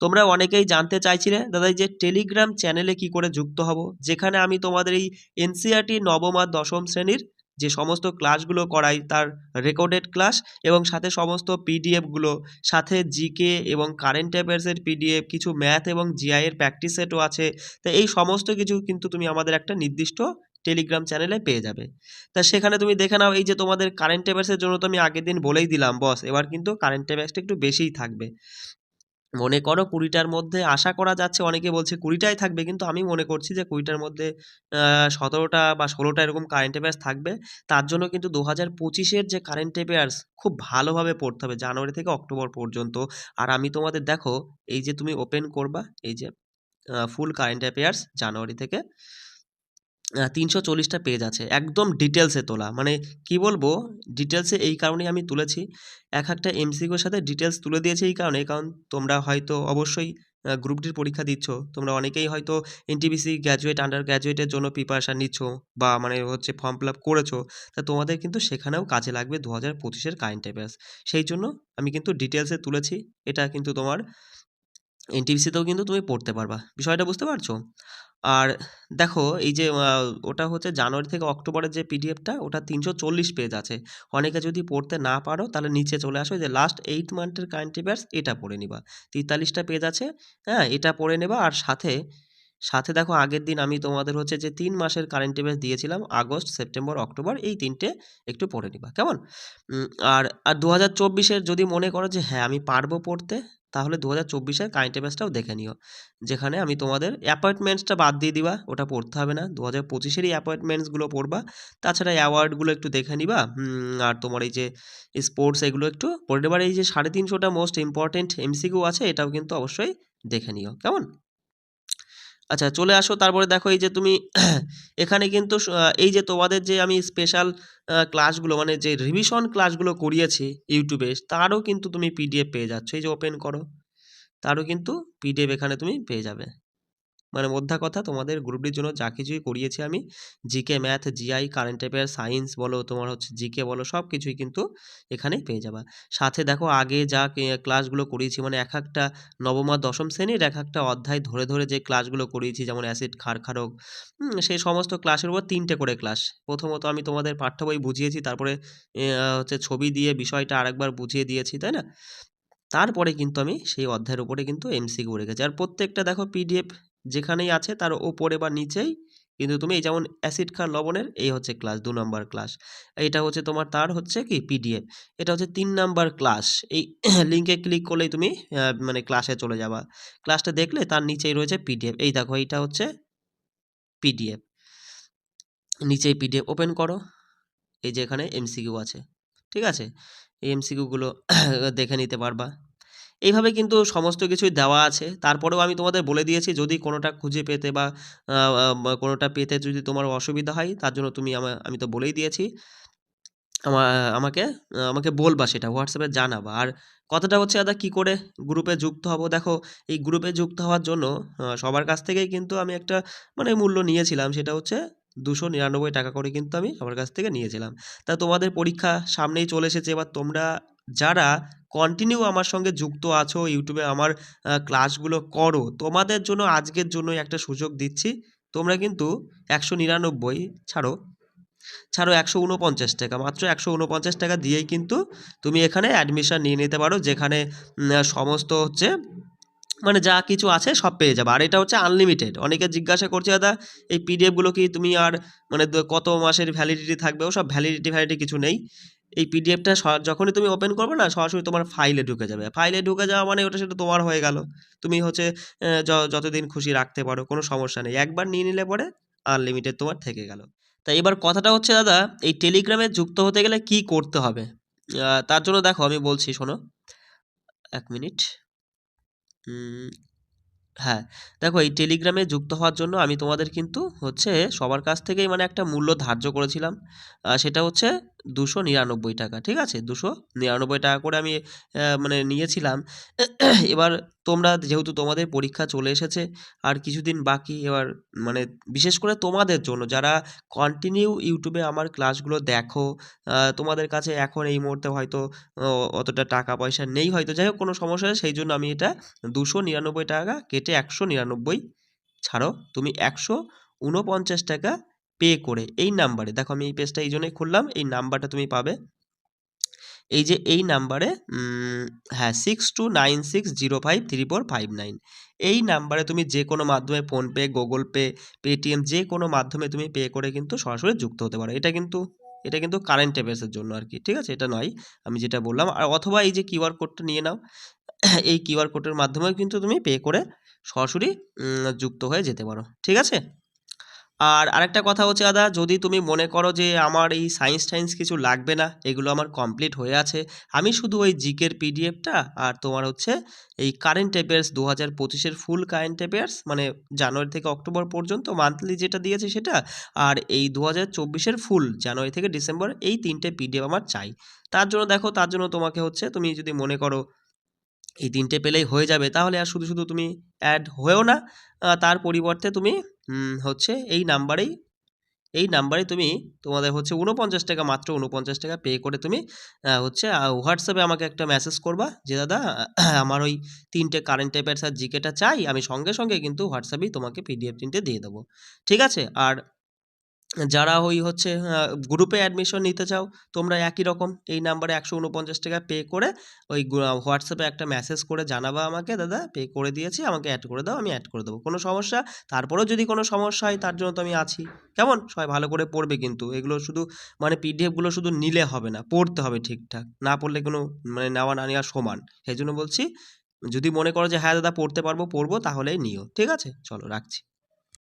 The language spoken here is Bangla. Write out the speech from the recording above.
তোমরা অনেকেই জানতে চাইছিলে দাদা যে টেলিগ্রাম চ্যানেলে কি করে যুক্ত হব? যেখানে আমি তোমাদের এই এনসিআরটি নবম আর দশম শ্রেণির যে সমস্ত ক্লাসগুলো করাই, তার রেকর্ডেড ক্লাস এবং সাথে সমস্ত পিডিএফগুলো সাথে জিকে এবং কারেন্ট অ্যাফেয়ার্সের পিডিএফ কিছু ম্যাথ এবং জিআইয়ের প্র্যাকটিস সেটও আছে। তো এই সমস্ত কিছু কিন্তু তুমি আমাদের একটা নির্দিষ্ট টেলিগ্রাম চ্যানেলে পেয়ে যাবে। তা সেখানে তুমি দেখে নাও, এই যে তোমাদের কারেন্ট অ্যাফেয়ার্সের জন্য তো আমি আগের দিন বলেই দিলাম, বস। এবার কিন্তু কারেন্ট অ্যাফেয়ার্সটা একটু বেশিই থাকবে। মনে করো কুড়িটার মধ্যে আশা করা যাচ্ছে, অনেকে বলছে কুড়িটাই থাকবে, কিন্তু আমি মনে করছি যে কুড়িটার মধ্যে সতেরোটা বা ষোলোটা এরকম কারেন্ট অ্যাফেয়ার্স থাকবে, তার জন্য কিন্তু দু হাজার পঁচিশের যে কারেন্ট অ্যাফেয়ার্স খুব ভালোভাবে পড়তে হবে, জানুয়ারি থেকে অক্টোবর পর্যন্ত। আর আমি তোমাদের দেখো, এই যে তুমি ওপেন করবা, এই যে ফুল কারেন্ট অ্যাফেয়ার্স জানুয়ারি থেকে তিনশো চল্লিশটা পেজ আছে। একদম ডিটেলসে তোলা। মানে কি বলব? ডিটেলসে এই কারণেই আমি তুলেছি। এক একটা এমসিকিউর সাথে ডিটেলস তুলে দিয়েছি এই কারণে। কারণ তোমরা হয়তো অবশ্যই গ্রুপ ডির পরীক্ষা দিচ্ছ। তোমরা অনেকেই হয়তো এনটিপিসি গ্র্যাজুয়েট আন্ডার গ্র্যাজুয়েটের জন্য প্রিপারেশান নিচ্ছ বা মানে হচ্ছে ফর্ম ফিল আপ করেছ। তা তোমাদের কিন্তু সেখানেও কাজে লাগবে দু হাজার পঁচিশের কারেন্ট অ্যাফেয়ার্স সেই জন্য আমি কিন্তু ডিটেলসে তুলেছি। এটা কিন্তু তোমার এনটিপিসিতেও কিন্তু তুমি পড়তে পারবা। বিষয়টা বুঝতে পারছ? আর দেখো, এই যে ওটা হচ্ছে জানুয়ারি থেকে অক্টোবরের যে পিডিএফটা ওটা তিনশো চল্লিশ পেজ আছে। অনেকে যদি পড়তে না পারো, তাহলে নিচে চলে আসো যে লাস্ট এইট মান্থের কারেন্ট অ্যাফেয়ার্স এটা পড়ে নিবা। তেতাল্লিশটা পেজ আছে হ্যাঁ এটা পড়ে নেবা। আর সাথে সাথে দেখো, আগের দিন আমি তোমাদের হচ্ছে যে তিন মাসের কারেন্ট অ্যাফেয়ার্স দিয়েছিলাম, আগস্ট, সেপ্টেম্বর, অক্টোবর, এই তিনটে একটু পড়ে নিবা, কেমন? আর আর দু হাজার চব্বিশের যদি মনে করো যে হ্যাঁ আমি পারব পড়তে তাহলে দু হাজার চব্বিশের কারেন্ট অ্যাফেয়ার্সটাও দেখে নিও। যেখানে আমি তোমাদের অ্যাপয়েন্টমেন্টসটা বাদ দিয়ে দিবা, ওটা পড়তে হবে না। দু হাজার পঁচিশেরই অ্যাপয়েন্টমেন্টসগুলো পড়বা। তাছাড়া অ্যাওয়ার্ডগুলো একটু দেখে নিবা। আর তোমার এই যে স্পোর্টস এগুলো একটু পড়ে নেবার। এই যে সাড়ে তিনশোটা মোস্ট ইম্পর্টেন্ট এমসিকিউ আছে, এটাও কিন্তু অবশ্যই দেখে নিও। কেমন? আচ্ছা চলে আসো। তারপরে দেখো এই যে তুমি এখানে কিন্তু এই যে তোমাদের যে আমি স্পেশাল ক্লাসগুলো মানে যে রিভিশন ক্লাসগুলো করিয়েছি ইউটিউবে তারও কিন্তু তুমি পিডিএফ পেয়ে যাচ্ছ। এই যে ওপেন করো, তারও কিন্তু পিডিএফ এখানে তুমি পেয়ে যাবে। মানে মধ্যা কথা তোমাদের গ্রুপটির জন্য যা কিছুই করিয়েছি আমি GK math GI current affair science বলো, তোমার হচ্ছে জিকে বলো, সব কিছুই কিন্তু এখানেই পেয়ে যাবা। সাথে দেখো আগে যা ক্লাসগুলো করিয়েছি মানে এক একটা নবম আর দশম শ্রেণির এক একটা অধ্যায় ধরে ধরে যে ক্লাসগুলো করিয়েছি, যেমন অ্যাসিড খারখারক সেই সমস্ত ক্লাসের উপর তিনটে করে ক্লাস প্রথমত আমি তোমাদের পাঠ্য বই বুঝিয়েছি, তারপরে হচ্ছে ছবি দিয়ে বিষয়টা আরেকবার বুঝিয়ে দিয়েছি, তাই না? তারপরে কিন্তু আমি সেই অধ্যায়ের উপরে কিন্তু এমসিকিউ রেখেছি আর প্রত্যেকটা দেখো পিডিএফ যেখানেই আছে তার ওপরে বা নিচেই। কিন্তু তুমি এই যেমন অ্যাসিড খার লবণের, এই হচ্ছে ক্লাস, দু নম্বর ক্লাস। এইটা হচ্ছে তোমার, তার হচ্ছে কি, পিডিএফ। এটা হচ্ছে তিন নাম্বার ক্লাস। এই লিঙ্কে ক্লিক করলেই তুমি মানে ক্লাসে চলে যাবা। ক্লাসটা দেখলে তার নিচেই রয়েছে পিডিএফ। এই দেখো, এইটা হচ্ছে পিডিএফ। নিচেই পিডিএফ ওপেন করো। এই যে এখানে এমসিকিউ আছে। ঠিক আছে? এই এমসিকিউগুলো দেখে নিতে পারবা। এইভাবে কিন্তু সমস্ত কিছুই দেওয়া আছে। তারপরেও আমি তোমাদের বলে দিয়েছি, যদি কোনোটা খুঁজে পেতে বা কোনোটা পেতে যদি তোমার অসুবিধা হয়, তার জন্য তুমি আমি তো বলেই দিয়েছি। আমাকে আমাকে বলবা সেটা হোয়াটসঅ্যাপে জানাবা। আর কথাটা হচ্ছে, দাদা, কী করে গ্রুপে যুক্ত হব? দেখো, এই গ্রুপে যুক্ত হওয়ার জন্য সবার কাছ থেকেই কিন্তু আমি একটা মানে মূল্য নিয়েছিলাম। সেটা হচ্ছে দুশো নিরানব্বই টাকা করে কিন্তু আমি সবার কাছ থেকে নিয়েছিলাম। তা তোমাদের পরীক্ষা সামনেই চলে এসেছে, এবার তোমরা যারা কন্টিনিউ আমার সঙ্গে যুক্ত আছো ইউটিউবে আমার ক্লাসগুলো করো। তোমাদের জন্য, আজকের জন্য একটা সুযোগ দিচ্ছি। তোমরা কিন্তু একশো নিরানব্বই, ছাড়ো ছাড়ো একশো উনপঞ্চাশ টাকা। মাত্র একশো উনপঞ্চাশ টাকা দিয়েই কিন্তু তুমি এখানে অ্যাডমিশান নিয়ে নিতে পারো, যেখানে সমস্ত হচ্ছে মানে যা কিছু আছে সব পেয়ে যাবে। আর এটা হচ্ছে আনলিমিটেড অনেকে জিজ্ঞাসা করছে, দাদা, এই পিডিএফগুলো কি তুমি আর মানে কত মাসের ভ্যালিডিটি থাকবে? ও সব ভ্যালিডিটি ভ্যালিডিটি কিছু নেই। এই পিডিএফটা যখনই তুমি ওপেন করবে না, সরাসরি তোমার ফাইলে ঢুকে যাবে। ফাইলে ঢুকে যাওয়া মানে ওটা সেটা তোমার হয়ে গেল। তুমি হচ্ছে যতদিন খুশি রাখতে পারো, কোনো সমস্যা নেই। একবার নিয়ে নিলে পরে আনলিমিটেড তোমার থেকে গেল। তা এবার কথাটা হচ্ছে, দাদা, এই টেলিগ্রামে যুক্ত হতে গেলে কি করতে হবে? তার জন্য দেখো, আমি বলছি, শোনো। এক মিনিট। হ্যাঁ। দেখো, এই টেলিগ্রামে যুক্ত হওয়ার জন্য আমি তোমাদের কিন্তু হচ্ছে সবার কাছ থেকেই মানে একটা মূল্য ধার্য করেছিলাম। সেটা হচ্ছে দুশো নিরানব্বই টাকা, ঠিক আছে? দুশো নিরানব্বই টাকা করে আমি মানে নিয়েছিলাম। এবার তোমরা, যেহেতু তোমাদের পরীক্ষা চলে এসেছে, আর কিছুদিন বাকি, এবার মানে বিশেষ করে তোমাদের জন্য, যারা কন্টিনিউ ইউটিউবে আমার ক্লাসগুলো দেখো তোমাদের কাছে এখন এই মুহূর্তে হয়তো অতটা টাকা পয়সা নেই হয়তো, যাই হোক কোনো সমস্যা সেই জন্য আমি এটা দুশো নিরানব্বই টাকা কেটে একশো নিরানব্বই ছাড়ো। তুমি একশো উনপঞ্চাশ টাকা পে করে, এই নাম্বারে দেখো আমি এই পেজটা এই জন্যই খুললাম, এই নাম্বারটা তুমি পাবে। এই যে এই নাম্বারে হ্যাঁ six two nine six zero five three four five nine এই নাম্বারে তুমি যে কোনো মাধ্যমে ফোনপে গুগল পে পেটিএম যে কোনো মাধ্যমে তুমি পে করে কিন্তু সরাসরি যুক্ত হতে পারো। এটা কিন্তু এটা কিন্তু কারেন্ট অ্যাফেয়ার্সের জন্য আর কি ঠিক আছে? এটা নয়, আমি যেটা বললাম। আর অথবা এই যে কিউআর কোডটা নিয়ে নাও, এই কিউআর কোডের মাধ্যমেও কিন্তু তুমি পে করে সরাসরি যুক্ত হয়ে যেতে পারো, ঠিক আছে? আর আরেকটা কথা হচ্ছে, দাদা, যদি তুমি মনে করো যে আমার এই সায়েন্স টাইন্স কিছু লাগবে না, এগুলো আমার কমপ্লিট হয়ে আছে, আমি শুধু ওই জিকের পিডিএফটা আর তোমার হচ্ছে এই কারেন্ট অ্যাফেয়ার্স দু হাজার পঁচিশের ফুল কারেন্ট অ্যাফেয়ার্স মানে জানুয়ারি থেকে অক্টোবর পর্যন্ত মান্থলি যেটা দিয়েছে সেটা, আর এই দু হাজার চব্বিশের ফুল জানুয়ারি থেকে ডিসেম্বর এই তিনটে পিডিএফ আমার চাই। তার জন্য দেখো, তার জন্য তোমাকে হচ্ছে, তুমি যদি মনে করো এই তিনটে পেলেই হয়ে যাবে, তাহলে আর শুধু শুধু তুমি অ্যাড হয়েও না তার পরিবর্তে তুমি হচ্ছে এই নাম্বারেই, এই নাম্বারে তুমি তোমাদের হচ্ছে উনপঞ্চাশ টাকা মাত্র উনপঞ্চাশ টাকা পে করে তুমি হচ্ছে হোয়াটসঅ্যাপে আমাকে একটা মেসেজ করবা যে, দাদা, আমার ওই তিনটে কারেন্ট টাইপের স্যার জিকেটা চাই, আমি সঙ্গে সঙ্গে কিন্তু হোয়াটসঅ্যাপেই তোমাকে পিডিএফ তিনটে দিয়ে দেবো। ঠিক আছে? আর যারা ওই হচ্ছে গ্রুপে অ্যাডমিশন নিতে চাও, তোমরা একই রকম এই নাম্বারে একশো উনপঞ্চাশ টাকা পে করে ওই হোয়াটসঅ্যাপে একটা মেসেজ করে জানাবা আমাকে, দাদা পে করে দিয়েছি, আমাকে অ্যাড করে দাও, আমি অ্যাড করে দেবো। কোনো সমস্যা? তারপরেও যদি কোনো সমস্যা হয়, তার জন্য তো আমি আছি। কেমন? সবাই ভালো করে পড়বে কিন্তু। এগুলো শুধু মানে পিডিএফগুলো শুধু নিলে হবে না, পড়তে হবে ঠিকঠাক। না পড়লে কোনো মানে নেওয়া, না নেওয়া সমান। সেই জন্য বলছি, যদি মনে করো যে হ্যাঁ দাদা, পড়তে পারব, পড়ব, তাহলেই নিও। ঠিক আছে? চলো, রাখছি।